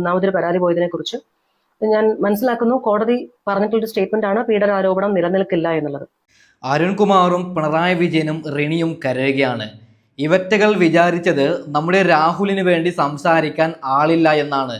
ഒന്നാമതൊരു പരാതി പോയതിനെ കുറിച്ച് ഞാൻ മനസ്സിലാക്കുന്നു. കോടതി പറഞ്ഞിട്ടുള്ള സ്റ്റേറ്റ്മെന്റ് ആണ് പീഡനാരോപണം നിലനിൽക്കില്ല എന്നുള്ളത്. അരുൺകുമാറും പിണറായി വിജയനും റിണിയും കരയുകയാണ്. ഇവറ്റകൾ വിചാരിച്ചത് നമ്മുടെ രാഹുലിന് വേണ്ടി സംസാരിക്കാൻ ആളില്ല എന്നാണ്.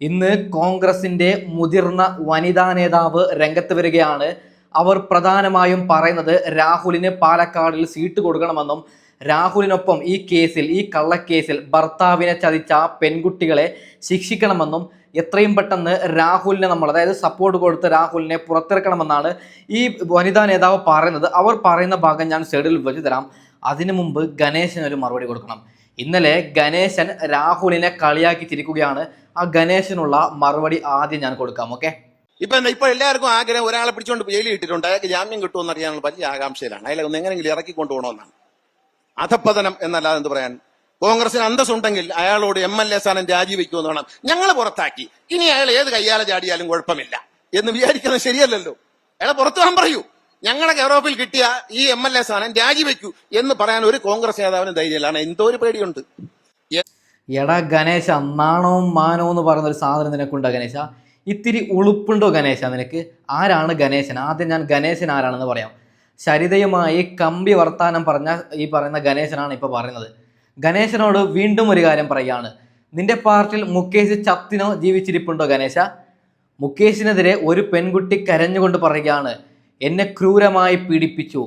ഇന്ന് കോൺഗ്രസിന്റെ മുതിർന്ന വനിതാ നേതാവ് രംഗത്ത് വരികയാണ്. അവർ പ്രധാനമായും പറയുന്നത് രാഹുലിന് പാലക്കാടിൽ സീറ്റ് കൊടുക്കണമെന്നും രാഹുലിനൊപ്പം ഈ കേസിൽ ഈ കള്ളക്കേസിൽ ഭർത്താവിനെ ചതിച്ച ആ പെൺകുട്ടികളെ ശിക്ഷിക്കണമെന്നും എത്രയും പെട്ടെന്ന് രാഹുലിനെ നമ്മൾ അതായത് സപ്പോർട്ട് കൊടുത്ത് രാഹുലിനെ പുറത്തിറക്കണമെന്നാണ് ഈ വനിതാ നേതാവ് പറയുന്നത്. അവർ പറയുന്ന ഭാഗം ഞാൻ സൈഡിൽ വെച്ച് തരാം. അതിനു മുമ്പ് ഗണേശന് ഒരു മറുപടി കൊടുക്കണം. ഇന്നലെ ഗണേശൻ രാഹുലിനെ കളിയാക്കി തിരിക്കുകയാണ് ആ ഗണേശനുള്ള മറുപടി ആദ്യം ഞാൻ കൊടുക്കാം ഓക്കെ ഇപ്പൊ ഇപ്പൊ എല്ലാവർക്കും ആഗ്രഹം ഒരാളെ പിടിച്ചുകൊണ്ട് ജയിലിൽ ഇട്ടിട്ടുണ്ട് അയാൾക്ക് ജാമ്യം കിട്ടുമെന്ന് അറിയാനുള്ള വലിയ ആകാംക്ഷയിലാണ്. അയാളെ ഒന്ന് എങ്ങനെയെങ്കിലും ഇറക്കി കൊണ്ടുപോകണമെന്നാണ് അധപ്പതനം എന്നല്ലാതെ എന്ത് പറയാൻ? കോൺഗ്രസിന് അന്തസ്സുണ്ടെങ്കിൽ അയാളോട് എം എൽ എ സ്ഥാനം രാജിവെക്കുമെന്ന് വേണം. ഞങ്ങൾ പുറത്താക്കി. ഇനി അയാൾ ഏത് കയ്യാലെ ചാടിയാലും കുഴപ്പമില്ല. എന്ന് വിചാരിക്കുന്നത് ശരിയല്ലല്ലോ. അയാളെ പുറത്തു പോകാൻ പറയൂ. ഞങ്ങളുടെ യൂറോപ്പിൽ കിട്ടിയ ഈ എം എൽ എ സ്ഥാനം രാജിവെക്കൂ എന്ന് പറയാൻ ഒരു കോൺഗ്രസ് നേതാവിന് ധൈര്യമില്ലാണ് എന്തോ ഒരു പേടിയുണ്ട്. എടാ ഗണേശ നാണവും മാനോ എന്ന് പറയുന്ന ഒരു സാധനം നിനക്കുണ്ടോ ഗണേശ? ഇത്തിരി ഉളുപ്പുണ്ടോ ഗണേശ നിനക്ക്? ആരാണ് ഗണേശൻ? ആദ്യം ഞാൻ ഗണേശൻ ആരാണെന്ന് പറയാം. ശരിതയുമായി കമ്പി വർത്താനം പറഞ്ഞ ഈ പറയുന്ന ഗണേശനാണ് ഇപ്പോൾ പറയുന്നത്. ഗണേശനോട് വീണ്ടും ഒരു കാര്യം പറയുകയാണ് നിന്റെ പാർട്ടിയിൽ മുകേഷ് ചത്തിനോ ജീവിച്ചിരിപ്പുണ്ടോ ഗണേശ? മുകേഷിനെതിരെ ഒരു പെൺകുട്ടി കരഞ്ഞുകൊണ്ട് പറയുകയാണ്. എന്നെ ക്രൂരമായി പീഡിപ്പിച്ചു.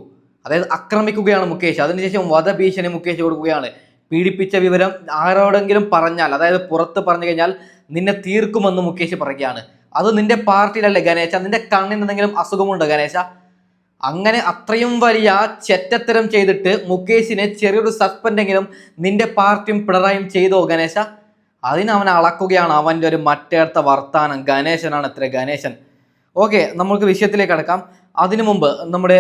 അതായത് ആക്രമിക്കുകയാണ് മുകേഷ്. അതിനുശേഷം വധഭീഷണി മുകേഷ് കൊടുക്കുകയാണ്. പീഡിപ്പിച്ച വിവരം ആരോടെങ്കിലും പറഞ്ഞാൽ അതായത് പുറത്ത് പറഞ്ഞു കഴിഞ്ഞാൽ നിന്നെ തീർക്കുമെന്ന് മുകേഷ് പറയുകയാണ്. അത് നിന്റെ പാർട്ടിയിലല്ലേ ഗണേശ? നിന്റെ കണ്ണിന് എന്തെങ്കിലും അസുഖമുണ്ടോ ഗണേശ? അങ്ങനെ അത്രയും വലിയ ചെറ്റത്തരം ചെയ്തിട്ട് മുകേഷിനെ ചെറിയൊരു സസ്പെൻഡെങ്കിലും നിന്റെ പാർട്ടിയും പിണറായും ചെയ്തോ ഗണേശ? അതിന് അവൻ അളക്കുകയാണ് അവന്റെ ഒരു മറ്റേർത്ത വർത്താനം. ഗണേശനാണ് എത്ര ഗണേശൻ. ഓക്കെ നമുക്ക് വിഷയത്തിലേക്ക് കടക്കാം. അതിനു മുമ്പ് നമ്മുടെ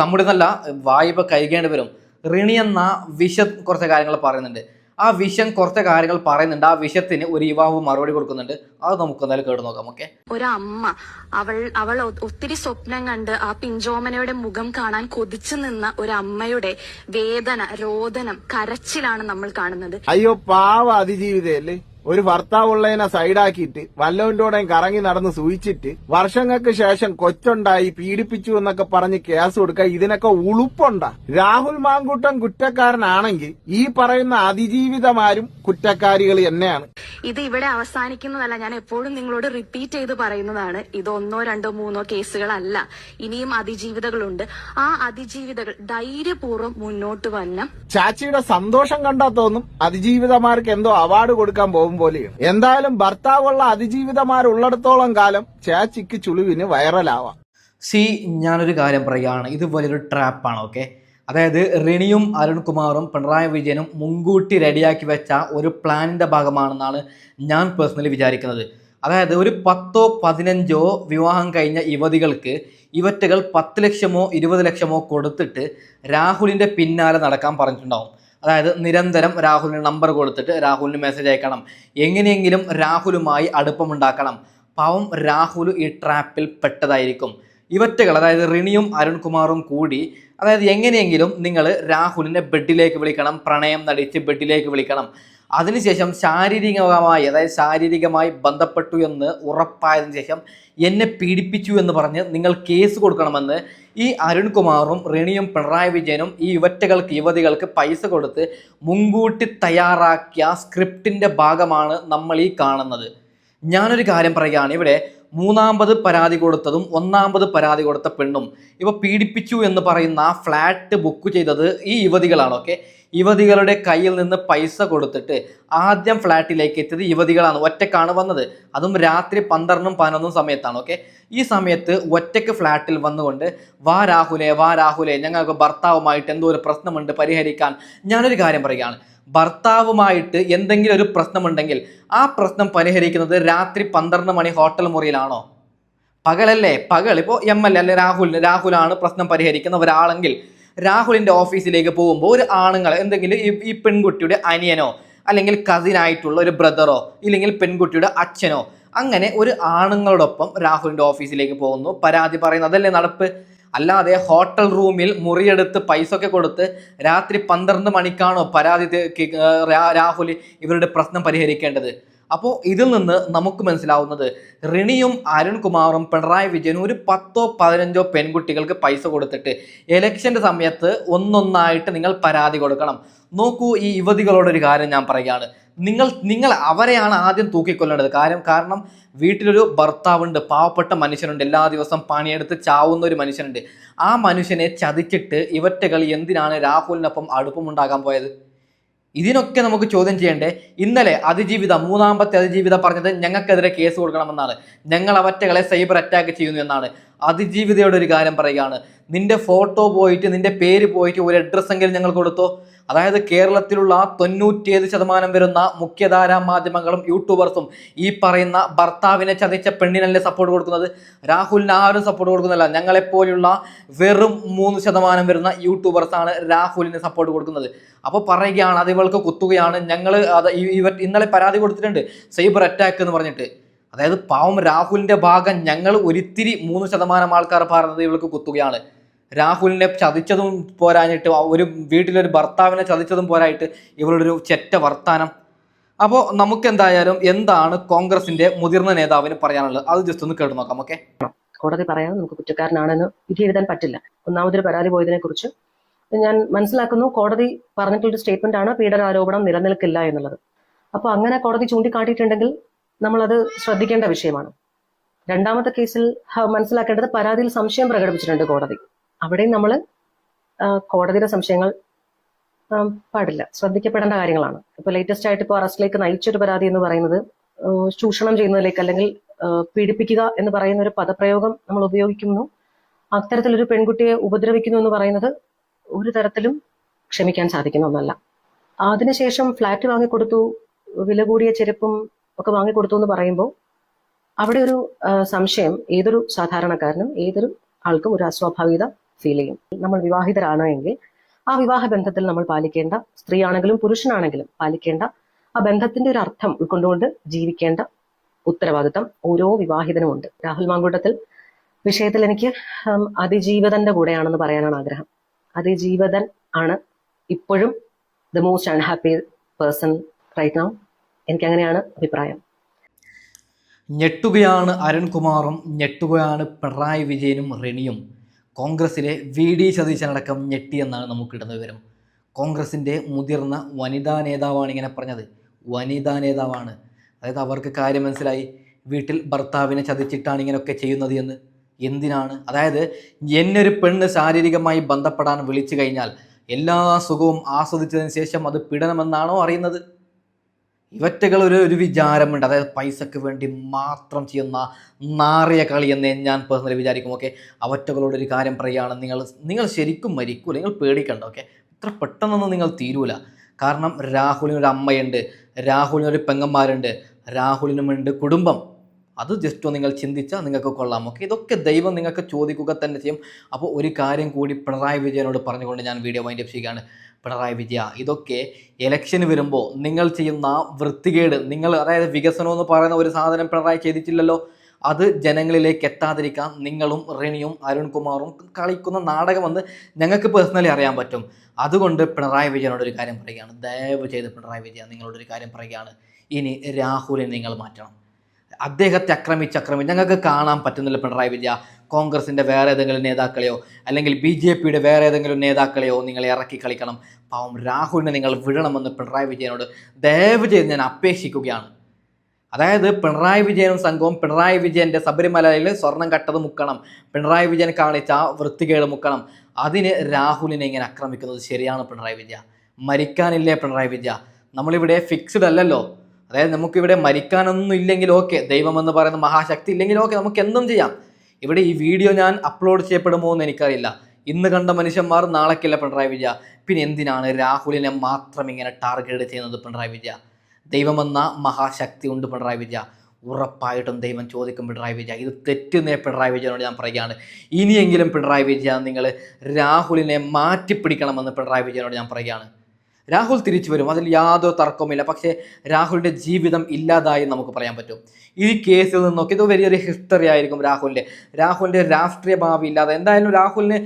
നമ്മുടെ നല്ല വായ്പ കൈകേണ്ടി വരും. റിണി എന്ന വിഷ കുറച്ച് കാര്യങ്ങൾ പറയുന്നുണ്ട്. ആ വിഷം കുറച്ച് കാര്യങ്ങൾ പറയുന്നുണ്ട്. ആ വിഷത്തിന് ഒരു യുവാവ് മറുപടി കൊടുക്കുന്നുണ്ട്. അത് നമുക്ക് എന്തായാലും കേട്ട് നോക്കാം ഓക്കെ? ഒരമ്മ അവൾ അവൾ ഒത്തിരി സ്വപ്നം കണ്ട് ആ പിഞ്ചോമനയുടെ മുഖം കാണാൻ കൊതിച്ചു നിന്ന ഒരു അമ്മയുടെ വേദന രോദനം കരച്ചിലാണ് നമ്മൾ കാണുന്നത്. അയ്യോ പാവ അതിജീവിതയല്ലേ? ഒരു ഭർത്താവുള്ളതിനെ സൈഡാക്കിയിട്ട് വല്ലവന്റോടെയും കറങ്ങി നടന്ന് സൂയിച്ചിട്ട് വർഷങ്ങൾക്ക് ശേഷം കൊച്ചുണ്ടായി പീഡിപ്പിച്ചു എന്നൊക്കെ പറഞ്ഞ് കേസ് കൊടുക്ക ഇതിനൊക്കെ ഉളുപ്പുണ്ട. രാഹുൽ മാങ്കൂട്ടം കുറ്റക്കാരനാണെങ്കിൽ ഈ പറയുന്ന അതിജീവിതമാരും കുറ്റക്കാരികൾ തന്നെയാണ്. ഇത് ഇവിടെ അവസാനിക്കുന്നതല്ല ഞാൻ എപ്പോഴും നിങ്ങളോട് റിപ്പീറ്റ് ചെയ്ത് പറയുന്നതാണ്. ഇത് ഒന്നോ രണ്ടോ മൂന്നോ കേസുകളല്ല. ഇനിയും അതിജീവിതകളുണ്ട്. ആ അതിജീവിതകൾ ധൈര്യപൂർവം മുന്നോട്ട് വന്ന ചാച്ചിയുടെ സന്തോഷം കണ്ടാ തോന്നും അതിജീവിതമാർക്ക് എന്തോ അവാർഡ് കൊടുക്കാൻ പോകും പോലെയാണ് എന്തായാലും ഭർത്താവുള്ള അതിജീവിതമാരുള്ളിടത്തോളം കാലം ചേച്ചിക്ക് ചുളിവിന് വൈറലാവാം. സി ഞാനൊരു കാര്യം പറയുകയാണ്. ഇത് വലിയൊരു ട്രാപ്പാണ് ഓക്കെ അതായത് റിണിയും അരുൺകുമാറും പിണറായി വിജയനും മുൻകൂട്ടി റെഡിയാക്കി വെച്ച ഒരു പ്ലാനിന്റെ ഭാഗമാണെന്നാണ് ഞാൻ പേഴ്സണലി വിചാരിക്കുന്നത്. അതായത് ഒരു പത്തോ പതിനഞ്ചോ വിവാഹം കഴിഞ്ഞ യുവതികൾക്ക് ഇവറ്റകൾ പത്ത് ലക്ഷമോ ഇരുപത് ലക്ഷമോ കൊടുത്തിട്ട് രാഹുലിന്റെ പിന്നാലെ നടക്കാൻ പറഞ്ഞിട്ടുണ്ടാവും. അതായത് നിരന്തരം രാഹുലിന് നമ്പർ കൊടുത്തിട്ട് രാഹുലിന് മെസ്സേജ് അയക്കണം. എങ്ങനെയെങ്കിലും രാഹുലുമായി അടുപ്പമുണ്ടാക്കണം. പാവം രാഹുൽ ഈ ട്രാപ്പിൽ പെട്ടതായിരിക്കും. ഇവറ്റകൾ അതായത് റിണിയും അരുൺകുമാറും കൂടി അതായത് എങ്ങനെയെങ്കിലും നിങ്ങൾ രാഹുലിനെ ബെഡിലേക്ക് വിളിക്കണം പ്രണയം നടിച്ച് ബെഡിലേക്ക് വിളിക്കണം. അതിനുശേഷം ശാരീരികമായി അതായത് ശാരീരികമായി ബന്ധപ്പെട്ടു എന്ന് ഉറപ്പായതിനു ശേഷം എന്നെ പീഡിപ്പിച്ചു എന്ന് പറഞ്ഞ് നിങ്ങൾ കേസ് കൊടുക്കണമെന്ന് ഈ അരുൺകുമാറും റിണിയും പിണറായി വിജയനും ഈ യുവറ്റകൾക്ക് യുവതികൾക്ക് പൈസ കൊടുത്ത് മുൻകൂട്ടി തയ്യാറാക്കിയ സ്ക്രിപ്റ്റിന്റെ ഭാഗമാണ് നമ്മൾ ഈ കാണുന്നത്. ഞാനൊരു കാര്യം പറയുകയാണ്. ഇവിടെ മൂന്നാമത് പരാതി കൊടുത്തതും ഒന്നാമത് പരാതി കൊടുത്ത പെണ്ണും ഇവ പീഡിപ്പിച്ചു എന്ന് പറയുന്ന ഫ്ലാറ്റ് ബുക്ക് ചെയ്തത് ഈ യുവതികളാണ് ഓക്കെ യുവതികളുടെ കയ്യിൽ നിന്ന് പൈസ കൊടുത്തിട്ട് ആദ്യം ഫ്ലാറ്റിലേക്ക് എത്തിയത് യുവതികളാണ് ഒറ്റക്കാണ് വന്നത്. അതും രാത്രി പന്ത്രണ്ടും പതിനൊന്നും സമയത്താണ് ഓക്കെ ഈ സമയത്ത് ഒറ്റയ്ക്ക് ഫ്ലാറ്റിൽ വന്നുകൊണ്ട് വാ രാഹുലെ വാ രാഹുലെ ഞങ്ങൾക്ക് ഭർത്താവുമായിട്ട് എന്തോ ഒരു പ്രശ്നമുണ്ട് പരിഹരിക്കാൻ ഞാനൊരു കാര്യം പറയുകയാണ്. ഭർത്താവുമായിട്ട് എന്തെങ്കിലും ഒരു പ്രശ്നമുണ്ടെങ്കിൽ ആ പ്രശ്നം പരിഹരിക്കുന്നത് രാത്രി പന്ത്രണ്ട് മണി ഹോട്ടൽ മുറിയിലാണോ? പകലല്ലേ? പകൽ. ഇപ്പോൾ എം എൽ എ അല്ലെ രാഹുൽ രാഹുലാണ് പ്രശ്നം പരിഹരിക്കുന്ന ഒരാളെങ്കിൽ രാഹുലിന്റെ ഓഫീസിലേക്ക് പോകുമ്പോൾ ഒരു ആണുങ്ങൾ എന്തെങ്കിലും ഈ ഈ പെൺകുട്ടിയുടെ അനിയനോ അല്ലെങ്കിൽ കസിൻ ആയിട്ടുള്ള ഒരു ബ്രദറോ ഇല്ലെങ്കിൽ പെൺകുട്ടിയുടെ അച്ഛനോ അങ്ങനെ ഒരു ആണുങ്ങളോടൊപ്പം രാഹുലിന്റെ ഓഫീസിലേക്ക് പോകുന്നു. പരാതി പറയുന്നു അതല്ലേ നടപ്പ്? അല്ലാതെ ഹോട്ടൽ റൂമിൽ മുറിയെടുത്ത് പൈസ ഒക്കെ കൊടുത്ത് രാത്രി പന്ത്രണ്ട് മണിക്കാണോ പരാതി രാഹുൽ ഇവരുടെ പ്രശ്നം പരിഹരിക്കേണ്ടത്? അപ്പോൾ ഇതിൽ നിന്ന് നമുക്ക് മനസ്സിലാവുന്നത് റിണിയും അരുൺകുമാറും പിണറായി വിജയനും ഒരു പത്തോ പതിനഞ്ചോ പെൺകുട്ടികൾക്ക് പൈസ കൊടുത്തിട്ട് എലക്ഷന്റെ സമയത്ത് ഒന്നൊന്നായിട്ട് നിങ്ങൾ പരാതി കൊടുക്കണം. നോക്കൂ ഈ യുവതികളോടൊരു കാര്യം ഞാൻ പറയുകയാണ്. നിങ്ങൾ നിങ്ങൾ അവരെയാണ് ആദ്യം തൂക്കിക്കൊല്ലേണ്ടത്. കാര്യം കാരണം വീട്ടിലൊരു ഭർത്താവുണ്ട് പാവപ്പെട്ട മനുഷ്യനുണ്ട് എല്ലാ ദിവസം പണിയെടുത്ത് ചാവുന്ന ഒരു മനുഷ്യനുണ്ട്. ആ മനുഷ്യനെ ചതിച്ചിട്ട് ഇവറ്റകൾ എന്തിനാണ് രാഹുലിനൊപ്പം അടുപ്പമുണ്ടാകാൻ പോയത്? ഇതിനൊക്കെ നമുക്ക് ചോദ്യം ചെയ്യണ്ടേ? ഇന്നലെ അതിജീവിത മൂന്നാമത്തെ അതിജീവിത പറഞ്ഞത് ഞങ്ങൾക്കെതിരെ കേസ് കൊടുക്കണമെന്നാണ്. ഞങ്ങൾ അവറ്റകളെ സൈബർ അറ്റാക്ക് ചെയ്യുന്നു എന്നാണ്. അതിജീവിതയുടെ ഒരു കാര്യം പറയുകയാണ്. നിന്റെ ഫോട്ടോ പോയിട്ട് നിന്റെ പേര് പോയിട്ട് ഒരു അഡ്രസ്സെങ്കിലും ഞങ്ങൾ കൊടുത്തോ? അതായത് കേരളത്തിലുള്ള തൊണ്ണൂറ്റിയേഴ് ശതമാനം വരുന്ന മുഖ്യധാരാ മാധ്യമങ്ങളും യൂട്യൂബേഴ്സും ഈ പറയുന്ന ഭർത്താവിനെ ചതിച്ച പെണ്ണിനല്ലേ സപ്പോർട്ട് കൊടുക്കുന്നത്? രാഹുലിന് ആരും സപ്പോർട്ട് കൊടുക്കുന്നില്ല. ഞങ്ങളെപ്പോലുള്ള വെറും മൂന്ന് ശതമാനം വരുന്ന യൂട്യൂബേഴ്സാണ് രാഹുലിന് സപ്പോർട്ട് കൊടുക്കുന്നത്. അപ്പോൾ പറയുകയാണ് അത് ഇവൾക്ക് കുത്തുകയാണ്. ഞങ്ങൾ അത് ഇവർ ഇന്നലെ പരാതി കൊടുത്തിട്ടുണ്ട്. സൈബർ അറ്റാക്ക് എന്ന് പറഞ്ഞിട്ട്. അതായത് പാവം രാഹുലിന്റെ ഭാഗം ഞങ്ങൾ ഒരിത്തിരി മൂന്ന് ശതമാനം ആൾക്കാർ പറഞ്ഞത് ഇവൾക്ക് കുത്തുകയാണ്. രാഹുലിനെ ചതിച്ചതും പോരാഞ്ഞിട്ട് ഒരു വീട്ടിലൊരു ഭർത്താവിനെ ചതിച്ചതും പോരായിട്ട് ഇവരുടെ ഒരു ചെറ്റ വർത്താനം. അപ്പോൾ നമുക്ക് എന്തായാലും എന്താണ് കോൺഗ്രസിന്റെ മുതിർന്ന നേതാവിന് പറയാനുള്ളത്? അത് ജസ്റ്റ് ഒന്ന് കേട്ട് നോക്കാം ഓക്കെ കോടതി പറയാതെ നമുക്ക് കുറ്റക്കാരനാണെന്ന് വിധി എഴുതാൻ പറ്റില്ല. ഒന്നാമതൊരു പരാതി പോയതിനെ കുറിച്ച് ഞാൻ മനസ്സിലാക്കുന്നു കോടതി പറഞ്ഞിട്ടുള്ള സ്റ്റേറ്റ്മെന്റ് ആണ് പീഡനാരോപണം നിലനിൽക്കില്ല എന്നുള്ളത്. അപ്പോൾ അങ്ങനെ കോടതി ചൂണ്ടിക്കാട്ടിയിട്ടുണ്ടെങ്കിൽ നമ്മളത് ശ്രദ്ധിക്കേണ്ട വിഷയമാണ്. രണ്ടാമത്തെ കേസിൽ മനസ്സിലാക്കേണ്ടത് പരാതിയിൽ സംശയം പ്രകടിപ്പിച്ചിട്ടുണ്ട് കോടതി. അവിടെയും നമ്മൾ കോടതിയുടെ സംശയങ്ങൾ പാടില്ല. ശ്രദ്ധിക്കപ്പെടേണ്ട കാര്യങ്ങളാണ്. ഇപ്പൊ ലേറ്റസ്റ്റ് ആയിട്ട് ഇപ്പോൾ അറസ്റ്റിലേക്ക് നയിച്ചൊരു പരാതി എന്ന് പറയുന്നത് ചൂഷണം ചെയ്യുന്നതിലേക്ക് അല്ലെങ്കിൽ പീഡിപ്പിക്കുക എന്ന് പറയുന്ന ഒരു പദപ്രയോഗം നമ്മൾ ഉപയോഗിക്കുന്നു. അത്തരത്തിലൊരു പെൺകുട്ടിയെ ഉപദ്രവിക്കുന്നു എന്ന് പറയുന്നത് ഒരു തരത്തിലും ക്ഷമിക്കാൻ സാധിക്കുന്ന ഒന്നല്ല. അതിനുശേഷം ഫ്ലാറ്റ് വാങ്ങിക്കൊടുത്തു വില കൂടിയ ചെരുപ്പും ഒക്കെ വാങ്ങിക്കൊടുത്തു എന്ന് പറയുമ്പോൾ അവിടെ ഒരു സംശയം ഏതൊരു സാധാരണക്കാരനും ഏതൊരു ആൾക്കും ഒരു അസ്വാഭാവികത ഫീൽ ചെയ്യും. നമ്മൾ വിവാഹിതരാണ് എങ്കിൽ ആ വിവാഹ ബന്ധത്തിൽ നമ്മൾ പാലിക്കേണ്ട സ്ത്രീയാണെങ്കിലും പുരുഷനാണെങ്കിലും പാലിക്കേണ്ട ആ ബന്ധത്തിന്റെ ഒരു അർത്ഥം ഉൾക്കൊണ്ടുകൊണ്ട് ജീവിക്കേണ്ട ഉത്തരവാദിത്തം ഓരോ വിവാഹിതനും ഉണ്ട്. രാഹുൽ മാങ്കൂട്ടത്തിൽ വിഷയത്തിൽ എനിക്ക് അതിജീവിതന്റെ കൂടെയാണെന്ന് പറയാനാണ് ആഗ്രഹം. അതിജീവിതൻ ആണ് ഇപ്പോഴും the most unhappy person right now എനിക്ക് അങ്ങനെയാണ് അഭിപ്രായം. ഞെട്ടുകയാണ് അരുൺകുമാറും ഞെട്ടുകയാണ് പിണറായി വിജയനും റെണിയും കോൺഗ്രസിലെ വി ഡി സതീശനടക്കം ഞെട്ടിയെന്നാണ് നമുക്ക് കിട്ടുന്ന വിവരം. കോൺഗ്രസിന്റെ മുതിർന്ന വനിതാ നേതാവാണ് ഇങ്ങനെ പറഞ്ഞത്. വനിതാ നേതാവാണ്. അതായത് അവർക്ക് കാര്യം മനസ്സിലായി. വീട്ടിൽ ഭർത്താവിനെ ചതിച്ചിട്ടാണ് ഇങ്ങനെയൊക്കെ ചെയ്യുന്നത് എന്ന്. എന്തിനാണ്? അതായത് എന്നൊരു പെണ്ണ് ശാരീരികമായി ബന്ധപ്പെടാൻ വിളിച്ചു കഴിഞ്ഞാൽ എല്ലാ സുഖവും ആസ്വദിച്ചതിന് ശേഷം അത് പീഡനമെന്നാണോ അറിയുന്നത്? ഇവറ്റകൾ ഒരു ഒരു വിചാരമുണ്ട്. അതായത് പൈസക്ക് വേണ്ടി മാത്രം ചെയ്യുന്ന നാറിയ കളി എന്നേ ഞാൻ പേഴ്സണലി വിചാരിക്കും. ഓക്കെ അവറ്റകളോട് ഒരു കാര്യം പറയുകയാണ്. നിങ്ങൾ നിങ്ങൾ ശരിക്കും മരിക്കൂല നിങ്ങൾ പേടിക്കണ്ട. ഓക്കെ ഇത്ര പെട്ടെന്നൊന്നും നിങ്ങൾ തീരൂല. കാരണം രാഹുലിനൊരു അമ്മയുണ്ട്. രാഹുലിനൊരു പെങ്ങന്മാരുണ്ട്. രാഹുലിനുമുണ്ട് കുടുംബം. അത് ജസ്റ്റ് നിങ്ങൾ ചിന്തിച്ചാൽ നിങ്ങൾക്ക് കൊള്ളാം ഓക്കെ ഇതൊക്കെ ദൈവം നിങ്ങൾക്ക് ചോദിക്കുക തന്നെ ചെയ്യും. അപ്പോൾ ഒരു കാര്യം കൂടി പിണറായി വിജയനോട് പറഞ്ഞുകൊണ്ട് ഞാൻ വീഡിയോ വൈൻഡ് അപ്പ് ചെയ്യുകയാണ്. പിണറായി വിജയ ഇതൊക്കെ ഇലക്ഷന് വരുമ്പോൾ നിങ്ങൾ ചെയ്യുന്ന വൃത്തികേട് നിങ്ങൾ അതായത് വികസനം എന്ന് പറയുന്ന ഒരു സാധനം പിണറായി ചെയ്തിട്ടില്ലല്ലോ അത് ജനങ്ങളിലേക്ക് എത്താതിരിക്കാൻ നിങ്ങളും റിണിയും അരുൺകുമാറും കളിക്കുന്ന നാടകമെന്ന് ഞങ്ങൾക്ക് പേഴ്സണലി അറിയാൻ പറ്റും. അതുകൊണ്ട് പിണറായി വിജയനോട് ഒരു കാര്യം പറയുകയാണ്. ദയവ് ചെയ്ത് പിണറായി വിജയ നിങ്ങളോടൊരു കാര്യം പറയുകയാണ്. ഇനി രാഹുലിനെ നിങ്ങൾ മാറ്റണം. അദ്ദേഹത്തെ ആക്രമിച്ച് ആക്രമിച്ച് ഞങ്ങൾക്ക് കാണാൻ പറ്റുന്നില്ല പിണറായി വിജയ. കോൺഗ്രസിന്റെ വേറെ ഏതെങ്കിലും നേതാക്കളെയോ അല്ലെങ്കിൽ ബി ജെ പിയുടെ വേറെ ഏതെങ്കിലും നേതാക്കളെയോ നിങ്ങൾ ഇറക്കി കളിക്കണം. പാവം രാഹുലിനെ നിങ്ങൾ വിടണമെന്ന് പിണറായി വിജയനോട് ദയവ് ചെയ്ത് ഞാൻ അപേക്ഷിക്കുകയാണ്. അതായത് പിണറായി വിജയനും സംഘവും പിണറായി വിജയന്റെ ശബരിമലയിൽ സ്വർണം കട്ടത് മുക്കണം. പിണറായി വിജയൻ കാണിച്ച വൃത്തികേട് മുക്കണം. അതിന് രാഹുലിനെ ഇങ്ങനെ ആക്രമിക്കുന്നത് ശരിയാണ് പിണറായി വിജയ. മരിക്കാനില്ലേ പിണറായി വിജയ? നമ്മളിവിടെ ഫിക്സ്ഡ് അല്ലല്ലോ. അതായത് നമുക്കിവിടെ മരിക്കാനൊന്നും ഇല്ലെങ്കിൽ ഓക്കെ ദൈവമെന്ന് പറയുന്ന മഹാശക്തി ഇല്ലെങ്കിൽ ഓക്കെ നമുക്ക് എന്തും ചെയ്യാം. ഇവിടെ ഈ വീഡിയോ ഞാൻ അപ്ലോഡ് ചെയ്യപ്പെടുമോ എന്ന് എനിക്കറിയില്ല. ഇന്ന് കണ്ട മനുഷ്യന്മാർ നാളേക്കല്ല പിണറായി വിജയ? പിന്നെ എന്തിനാണ് രാഹുലിനെ മാത്രം ഇങ്ങനെ ടാർഗറ്റ് ചെയ്യുന്നത് പിണറായി വിജയ? ദൈവമെന്ന മഹാശക്തി ഉണ്ട് പിണറായി വിജയ. ഉറപ്പായിട്ടും ദൈവം ചോദിക്കും പിണറായി വിജയ ഇത് തെറ്റുന്നേ പിണറായി വിജയനോട് ഞാൻ പറയുകയാണ്. ഇനിയെങ്കിലും പിണറായി വിജയ നിങ്ങൾ രാഹുലിനെ മാറ്റിപ്പിടിക്കണമെന്ന് പിണറായി വിജയനോട് ഞാൻ പറയുകയാണ്. രാഹുൽ തിരിച്ചു വരും. അതിൽ യാതൊരു തർക്കവുമില്ല. പക്ഷേ രാഹുലിന്റെ ജീവിതം ഇല്ലാതായി നമുക്ക് പറയാൻ പറ്റും. ഈ കേസിൽ നിന്നൊക്കെ ഇത് വലിയൊരു ഹിസ്റ്ററി ആയിരിക്കും രാഹുലിന്റെ രാഹുലിന്റെ രാഷ്ട്രീയ ഭാവി ഇല്ലാതെ എന്തായാലും രാഹുലിന്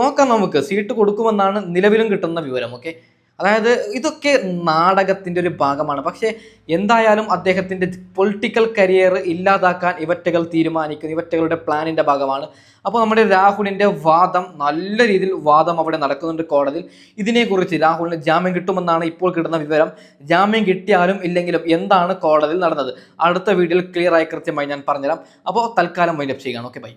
നോക്കാം നമുക്ക്. സീറ്റ് കൊടുക്കുമെന്നാണ് നിലവിലും കിട്ടുന്ന വിവരം ഓക്കെ അതായത് ഇതൊക്കെ നാടകത്തിന്റെ ഒരു ഭാഗമാണ്. പക്ഷേ എന്തായാലും അദ്ദേഹത്തിന്റെ പൊളിറ്റിക്കൽ കരിയർ ഇല്ലാതാക്കാൻ ഇവറ്റകൾ തീരുമാനിക്കുന്നു. ഇവറ്റകളുടെ പ്ലാനിന്റെ ഭാഗമാണ്. അപ്പോൾ നമ്മുടെ രാഹുലിന്റെ വാദം നല്ല രീതിയിൽ വാദം അവിടെ നടക്കുന്നുണ്ട് കോടതിയിൽ. ഇതിനെക്കുറിച്ച് രാഹുലിന് ജാമ്യം കിട്ടുമെന്നാണ് ഇപ്പോൾ കിട്ടുന്ന വിവരം. ജാമ്യം കിട്ടിയാലും ഇല്ലെങ്കിലും എന്താണ് കോടതിയിൽ നടന്നത്? അടുത്ത വീഡിയോയിൽ ക്ലിയറായി കൃത്യമായി ഞാൻ പറഞ്ഞുതരാം. അപ്പോൾ തൽക്കാലം വൈൻഡപ്പ് ചെയ്യുകയാണ്. Okay bye